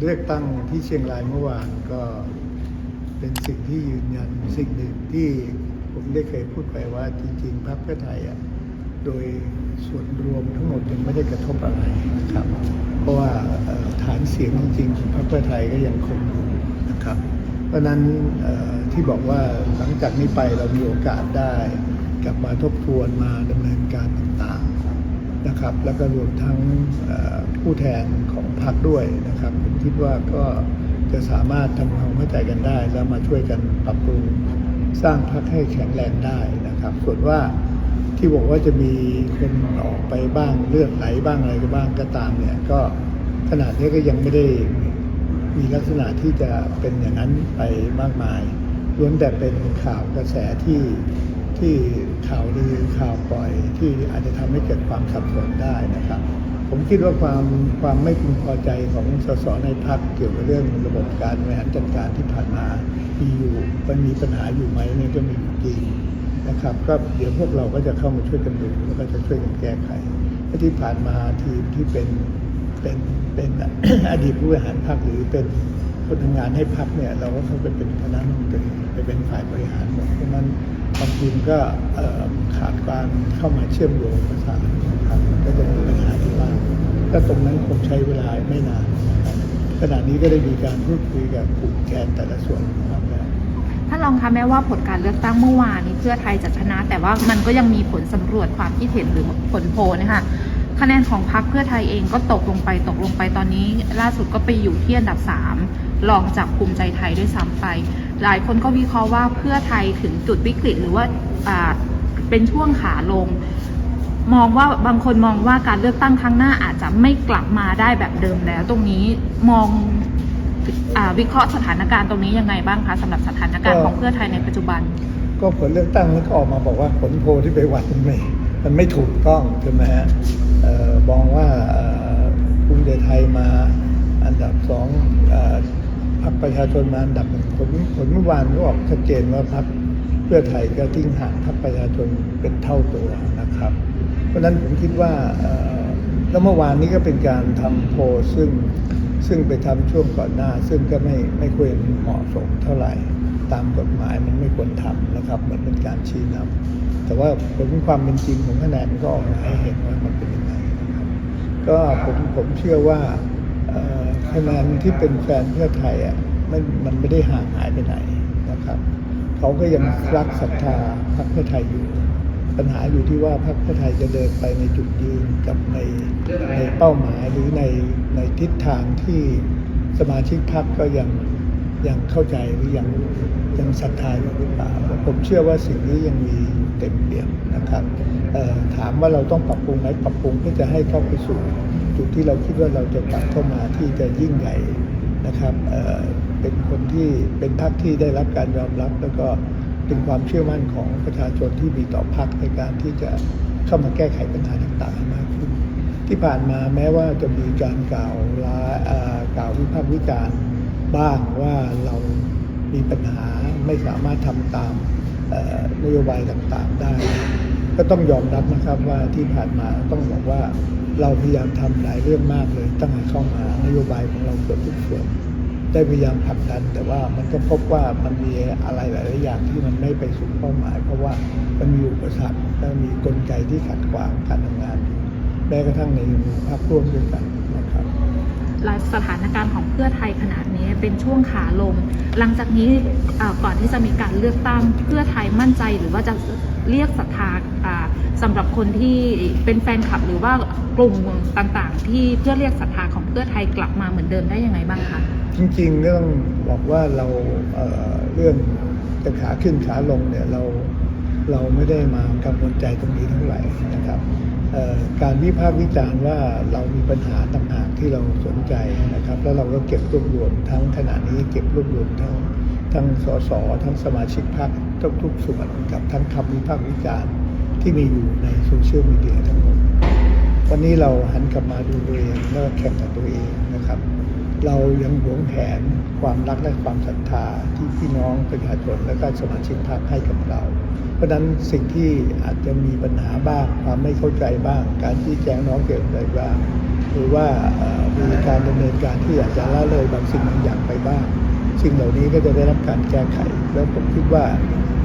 เลือกตั้งที่เชียงรายเมื่อวานก็เป็นสิ่งที่ยืนยันสิ่งหนึ่งที่ผมได้เคยพูดไปว่าจริงๆพรรคเพื่อไทยอะโดยส่วนรวมทั้งหมดยังไม่ได้กระทบอะไรนะครับ เพราะว่าฐานเสียงจริงๆของพรรคเพื่อไทยก็ยังคงอยู่นะครับ เพราะนั้นที่บอกว่าหลังจากนี้ไปเรามีโอกาสได้กลับมาทบทวนมาดำเนินการต่าง นะครับ แล้วก็รวมทั้งผู้แทนของพรรคด้วยนะครับผมคิดว่าก็จะสามารถทำความเข้าใจกันได้ แล้วมาช่วยกันปรับปรุงสร้างพรรคให้แข็งแรงได้นะครับ ส่วนว่าที่บอกว่าจะมีคนออกไปบ้างเลือดไหลบ้างอะไรก็บ้างก็ตามเนี่ยก็ขนาดนี้ก็ยังไม่ได้มีลักษณะที่จะเป็นอย่างนั้นไปมากมายล้วนแต่เป็นข่าวกระแสที่ ที่ข่าวลือข่าวปล่อยที่อาจจะทำให้เกิดความสับสนได้นะครับ ผมคิดว่าความความไม่พึงพอใจของสสในพรรคเกี่ยวกับเรื่องระบบการบริหารจัดการที่ผ่านมามีอยู่มันมีปัญหาอยู่ไหมเนี่ยก็มีอยู่จริงนะครับก็เดี๋ยวพวกเราก็จะเข้ามาช่วยกันดูแล้วก็จะช่วยกันแก้ไขที่ผ่านมาทีมที่เป็นเป็นเป็นอดีตผู้บริหารพรรคหรือเป็นคนทำงานให้พรรคเนี่ยเราก็เข้าไปเป็นคณะมนตรีไปเป็นฝ่ายบริหารหมดเพราะฉะนั้น บางทีมก็ขาดการเข้ามาเชื่อมโยงประสานนะครับก็จะมีปัญหาที่บ้างก็ตรงนั้นคงใช้เวลาไม่นานนะครับขณะนี้ก็ได้มีการพูดคุยกับกลุ่มแกนแต่ละส่วนนะครับแล้วถ้าลองคะแม้ว่าผลการเลือกตั้งเมื่อวานนี้เพื่อไทยจะชนะ แต่ว่ามันก็ยังมีผลสำรวจความคิดเห็นหรือผลโพลนะคะคะแนนของพรรคเพื่อไทยเองก็ตกลงไปตกลงไปตอนนี้ ล่าสุดก็ไปอยู่ที่อันดับสามรองจากภูมิใจไทยด้วยซ้ำไป หลายคนก็วิเคราะห์ว่าเพื่อไทยถึงจุดวิกฤตหรือว่าเป็นช่วงขาลง มองว่าบางคนมองว่าการเลือกตั้งครั้งหน้าอาจจะไม่กลับมาได้แบบเดิมแล้ว ตรงนี้มองอวิเคราะห์สถานการณ์ตรงนี้ยังไงบ้างคะสำหรับสถานการณ์ของเพื่อไทยในปัจจุบัน ก็ผลเลือกตั้งมันก็ออกมาบอกว่าผลโพลที่ไปวัดมันไม่มันไม่ถูกต้องใช่ไหมฮะมองว่าเอ่อภูมิใจไทยมาอันดับสองเอ่อพรรค ประชาชนมาอันดับหนึ่งผลผลเมื่อวานก็ออกชัดเจนว่าพรรคเพื่อไทยก็ทิ้งห่างพรรคประชาชนเป็นเท่าตัวนะครับ เพราะฉะนั้นผมคิดว่าแล้วเมื่อวานนี้ก็เป็นการทำโพลซึ่งซึ่งไปทำช่วงก่อนหน้า ซึ่งก็ไม่ไม่ควรเหมาะสมเท่าไหร่ตามกฎหมายมันไม่ควรทำนะครับเหมือนเป็นการชี้นำแต่ว่าผลความเป็นจริงของคะแนนมันก็ออกมาให้เห็นว่ามันเป็นยังไงนะครับก็ผมผมเชื่อว่าคะแนนที่เป็นแฟนเพื่อไทยอะ มันมันไม่ได้ห่างหายไปไหนนะครับเขาก็ยังรักศรัทธาพรรคเพื่อไทยอยู่ ปัญหาอยู่ที่ว่าพรรคเพื่อไทยจะเดินไปในจุดยืนกับในในเป้าหมายหรือในในทิศทางที่สมาชิกพรรคก็ยังยังเข้าใจหรือยังยังศรัทธาอยู่หรือเปล่าผมเชื่อว่าสิ่งนี้ยังมีเต็มเปี่ยมนะครับถามว่าเราต้องปรับปรุงไหมปรับปรุงเพื่อจะให้เข้าไปสู่จุดที่เราคิดว่าเราจะกลับเข้ามาที่จะยิ่งใหญ่นะครับ เป็นคนที่เป็นพรรคที่ได้รับการยอมรับ แล้วก็เป็นความเชื่อมั่นของประชาชนที่มีต่อพรรคในการที่จะเข้ามาแก้ไขปัญหาต่างๆมากขึ้น ที่ผ่านมาแม้ว่าจะมีการกล่าวลาอ่อกล่าววิพากษ์วิจารณ์บ้างว่าเรามีปัญหาไม่สามารถทำตามนโยบายต่างๆได้ ก็ต้องยอมรับนะครับว่าที่ผ่านมาต้องบอกว่าเราพยายามทำหลายเรื่องมากเลยตั้งแต่เข้ามานโยบายของเราเกือบทุกส่วน ได้พยายามผลักดัน แต่ว่ามันก็พบว่ามันมีอะไรหลาย ๆ อย่างที่มันไม่ไปสู่เป้าหมาย เพราะว่ามันมีอุปสรรคและมีกลไกที่ขัดขวางการทำงานแม้กระทั่งในภาคร่วมด้วยกันนะครับสถานการณ์ของเพื่อไทยขนาดนี้เป็นช่วงขาลง หลังจากนี้ก่อนที่จะมีการเลือกตั้งเพื่อไทยมั่นใจหรือว่าจะ เรียกศรัทธาอ่าสำหรับคนที่เป็นแฟนคลับหรือว่ากลุ่มต่างๆ ที่เพื่อเรียกศรัทธาของเพื่อไทยกลับมาเหมือนเดิมได้ยังไงบ้างคะจริงๆก็ต้องบอกว่าเราเเรื่องจะขาขึ้นขาลงเนี่ยเราเราไม่ได้มากังวลใจตรงนี้เท่าไหร่นะครับการวิพากษ์วิจารณ์ว่าเรามีปัญหาต่างหากที่เราสนใจนะครับ แล้วเราก็เก็บรวบรวมทั้งขณะนี้เก็บรวบรวมทั้ง ทั้งสสทั้งสมาชิกพรรคทุกทุกส่วนกับทั้งคำวิพากษ์วิจารณ์ที่มีอยู่ในโซเชียลมีเดียทั้งหมด วันนี้เราหันกลับมาดูตัวเองแล้วแข่งกับตัวเองนะครับ เรายังหวงแหนความรักและความศรัทธาที่พี่น้องประชาชนและก็สมาชิกพรรคให้กับเรา เพราะฉะนั้นสิ่งที่อาจจะมีปัญหาบ้างความไม่เข้าใจบ้าง การที่แจ้งน้องเกิดอะไรบ้างหรือว่ามีการดำเนินการที่อาจจะละเลยบางสิ่งบางอย่างไปบ้าง สิ่งเหล่านี้ก็จะได้รับการแก้ไข แล้วผมคิดว่า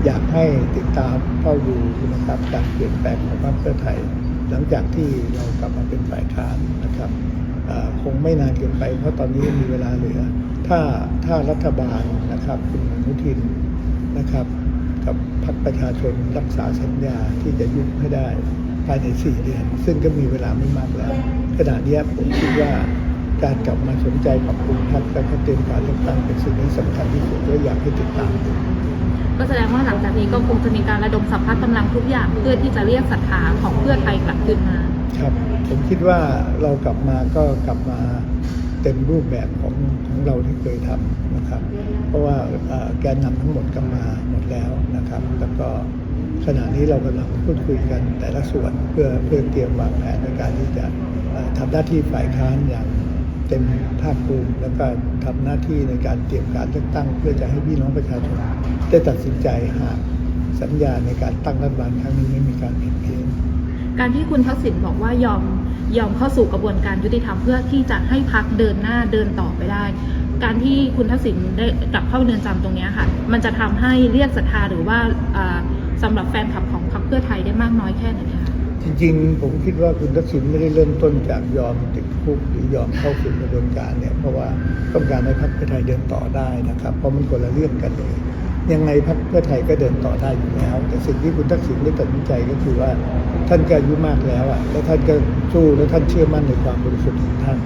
อยากให้ติดตามเฝ้าดูนะครับการเปลี่ยนแปลงของพรรคเพื่อไทย หลังจากที่เรากลับมาเป็นฝ่ายค้านนะครับคงไม่นานเกินไป เพราะตอนนี้มีเวลาเหลือ ถ้าถ้ารัฐบาลนะครับคุณอนุทินนะครับกับพรรคประชาชนรักษาสัญญาที่จะยุบให้ได้ภายใน 4 เดือน ซึ่งก็มีเวลาไม่มากแล้ว ขณะนี้ผมคิดว่า การกลับมาสนใจปรับปรุงพรรคและก็เตรียมการเลือกตั้งเป็นสิ่งที่สำคัญที่สุดและอยากให้ติดตามดูก็แสดงว่าหลังจากนี้ก็คงจะมีการระดมสัพพะกำลังทุกอย่างเพื่อที่จะเรียกศรัทธาของเพื่อไทยกลับคืนมา ครับ ผมคิดว่าเรากลับมาก็กลับมาเต็มรูปแบบของของเราที่เคยทำนะครับ เพราะว่าเอ่อแกนนำทั้งหมดก็มาหมดแล้วนะครับ แล้วก็ขณะนี้เรากำลังพูดคุยกันแต่ละส่วนเพื่อเพื่อเตรียมวางแผนในการที่จะเอ่อทำหน้าที่ฝ่ายค้านอย่าง เต็มภาคภูมิแล้วก็ทำหน้าที่ในการเตรียมการเลือกตั้ง เพื่อจะให้พี่น้องประชาชนได้ตัดสินใจหากสัญญาในการตั้งรัฐบาลครั้งนี้ไม่มีการผิดเพี้ยนการที่คุณทักษิณบอกว่ายอมยอมเข้าสู่กระบวนการยุติธรรมเพื่อที่จะให้พักเดินหน้าเดินต่อไปได้ การที่คุณทักษิณได้กลับเข้าเรือนจำตรงนี้ค่ะ มันจะทำให้เรียกศรัทธาหรือว่าอ่าสำหรับแฟนคลับของพรรคเพื่อไทยได้มากน้อยแค่ไหน จริงๆ ผมคิดว่าคุณทักษิณไม่ได้เริ่มต้นจากยอมติดคุกหรือยอมเข้าสู่กระบวนการเนี่ยเพราะว่าต้องการให้พรรคเพื่อไทยเดินต่อได้นะครับ เพราะมันคนละเรื่องกันเลยยังไงพรรคเพื่อไทยก็เดินต่อได้อยู่แล้ว แต่สิ่งที่คุณทักษิณได้ตัดสินใจก็คือว่าท่านก็อายุมากแล้วอะแล้วท่านก็สู้และท่านเชื่อมั่นในความบริสุทธิ์ของท่าน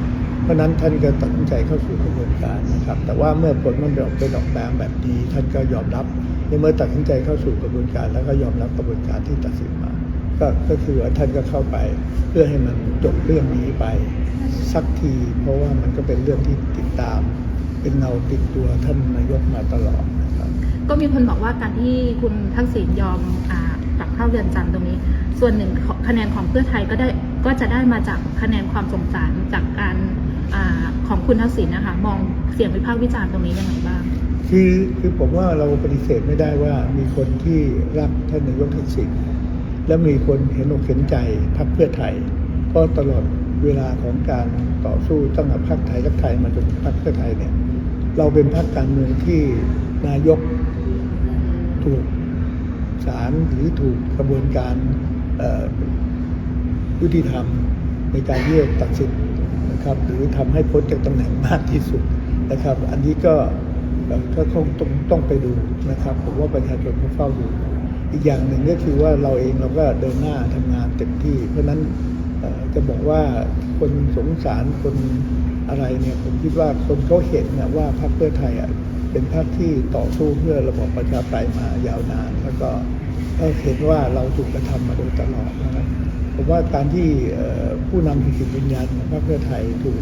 เพราะนั้นท่านก็ตัดสินใจเข้าสู่กระบวนการนะครับ แต่ว่าเมื่อผลมันออกเป็นออกมาแบบดีท่านก็ยอมรับในเมื่อตัดสินใจเข้าสู่กระบวนการ แล้วก็ยอมรับกระบวนการที่ตัดสินมา ก็ก็คือว่าท่านก็เข้าไป เพื่อให้มันจบเรื่องนี้ไป สักที เพราะว่ามันก็เป็นเรื่องที่ติดตาม เป็นเงาติดตัวท่านนายกมาตลอดนะครับก็มีคนบอกว่าการที่คุณทักษิณยอมอากลับเข้าเรือนจำตรงนี้ ส่วนหนึ่งของคะแนนของเพื่อไทยก็ได้ก็จะได้มาจากคะแนนความสงสารจากการอาของคุณทักษิณนะคะมองเสียงวิพากษ์วิจารณ์ตรงนี้ยังไงบ้างคือคือผมว่าเราปฏิเสธไม่ได้ว่ามีคนที่รักท่านนายกทักษิณ และมีคนเห็นอกเห็นใจพรรคเพื่อไทยเพราะตลอดเวลาของการต่อสู้ตั้งแต่พรรคไทยรักไทยมาจนพรรคเพื่อไทยเนี่ยเราเป็นพรรคการเมืองที่นายกถูกศาลหรือถูกกระบวนการยุติธรรมในการที่จะตัดสินนะครับหรือทำให้พ้นจากตำแหน่งมากที่สุดนะครับ อันนี้ก็ก็คงต้องต้องไปดูนะครับผมว่าประชาชนก็เฝ้าดู อีกอย่างหนึ่งก็คือว่าเราเองเราก็เดินหน้าทำงานเต็มที่ เพราะฉะนั้นจะบอกว่าคนสงสารคนอะไรเนี่ยผมคิดว่าคนเขาเห็นนะว่าพรรคเพื่อไทยอะเป็นพรรคที่ต่อสู้เพื่อระบอบประชาธิปไตยมายาวนาน แล้วก็เห็นว่าเราถูกกระทำมาโดยตลอดนะครับผมว่าการที่ผู้นำที่จิตวิญญาณของพรรคเพื่อไทยถูก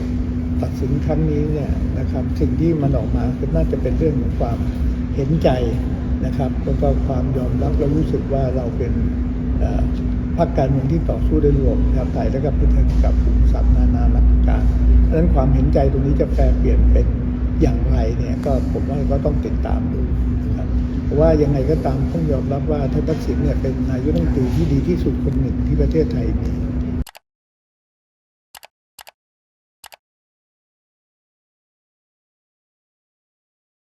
ตัดสินครั้งนี้เนี่ยนะครับสิ่งที่มันออกมาก็น่าจะเป็นเรื่องของความเห็นใจ นะครับแล้วก็ความยอมรับและรู้สึกว่าเราเป็นพรรคการเมืองที่ต่อสู้ได้รวมประชาธิปไตยและกับพิธีกับอุปสรรคนานาหลักการเพราะฉะนั้นความเห็นใจตรงนี้จะแปลเปลี่ยนเป็นอย่างไรเนี่ยก็ผมว่าก็ต้องติดตามดูนะครับเพราะว่ายังไงก็ตามต้องยอมรับว่าท่านทักษิณเนี่ยเป็นนายกรัฐมนตรีที่ดีที่สุดคนหนึ่งที่ประเทศไทยมี